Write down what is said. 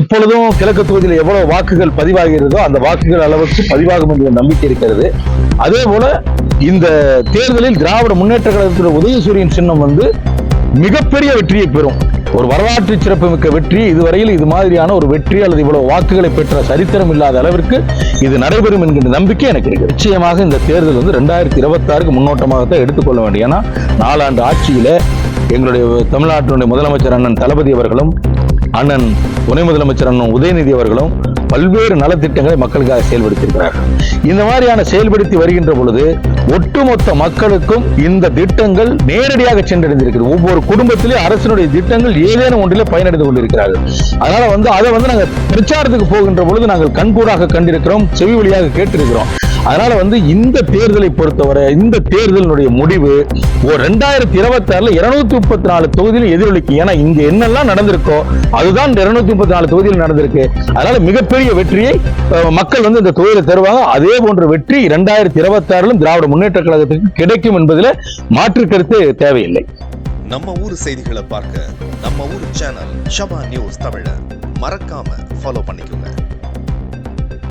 எப்பொழுதும் கிழக்கு தொகுதியில் எவ்வளவு வாக்குகள் பதிவாகிறதோ அந்த வாக்குகள் அளவுக்கு பதிவாகும் என்ற நம்பிக்கை இருக்கிறது. அதே போல இந்த தேர்தலில் திராவிட முன்னேற்ற கழகத்தில் உதயசூரியன் சின்னம் வந்து மிகப்பெரிய வெற்றியை பெறும். ஒரு வரலாற்று சிறப்புமிக்க வெற்றி. இதுவரையில் இது மாதிரியான ஒரு வெற்றி அல்லது இவ்வளவு வாக்குகளை பெற்ற சரித்திரம் இல்லாத அளவிற்கு இது நடைபெறும் என்கின்ற நம்பிக்கை எனக்கு இருக்கு நிச்சயமாக இந்த தேர்தல் வந்து ரெண்டாயிரத்தி இருபத்தாறுக்கு முன்னோட்டமாகத்தான் எடுத்துக்கொள்ள வேண்டும் ஏன்னா நாலாண்டு ஆட்சியில எங்களுடைய தமிழ்நாட்டினுடைய முதலமைச்சர் அண்ணன் தளபதி அவர்களும் அண்ணன் துணை முதலமைச்சர் அண்ணன் உதயநிதி அவர்களும் பல்வேறு நலத்திட்டங்களை மக்களுக்காக செயல்படுத்தியிருக்கிறார்கள். இந்த மாதிரியான செயல்படுத்தி வருகின்ற பொழுது ஒட்டுமொத்த மக்களுக்கும் இந்த திட்டங்கள் நேரடியாக சென்றடைந்திருக்கிறது. ஒவ்வொரு குடும்பத்திலே அரசினுடைய திட்டங்கள் ஏதேனும் ஒன்றிலே பயனடைந்து கொண்டிருக்கிறார்கள். அதனால வந்து அதை வந்து நாங்கள் பிரச்சாரத்துக்கு போகின்ற பொழுது நாங்கள் கண்கூடாக கண்டிருக்கிறோம் செவி வழியாக கேட்டிருக்கிறோம். அதனால வந்து இந்த தேர்தலை பொறுத்தவரை இந்த தேர்தலினுடைய முடிவு ஒரு ரெண்டாயிரத்தி இருபத்தி ஆறுல இருநூத்தி முப்பத்தி நாலு தொகுதியில் எதிரொலிக்கும் ஏன்னா இங்க என்னெல்லாம் நடந்திருக்கோ அதுதான் இருநூத்தி முப்பத்தி நாலு தொகுதியில் நடந்திருக்கு. அதனால மிகப்பெரிய வெற்றியை மக்கள் வந்து இந்த தொகுதியில் தருவாங்க. அதே போன்ற வெற்றி இரண்டாயிரத்தி இருபத்தி ஆறிலும் திராவிட முன்னேற்ற கழகத்துக்கு கிடைக்கும் என்பதில் மாற்று கருத்து தேவையில்லை. நம்ம ஊர் செய்திகளை பார்க்க நம்ம ஊர் சேனல் ஷபா நியூஸ் தமிழ மறக்காம ஃபாலோ பண்ணிக்கோங்க.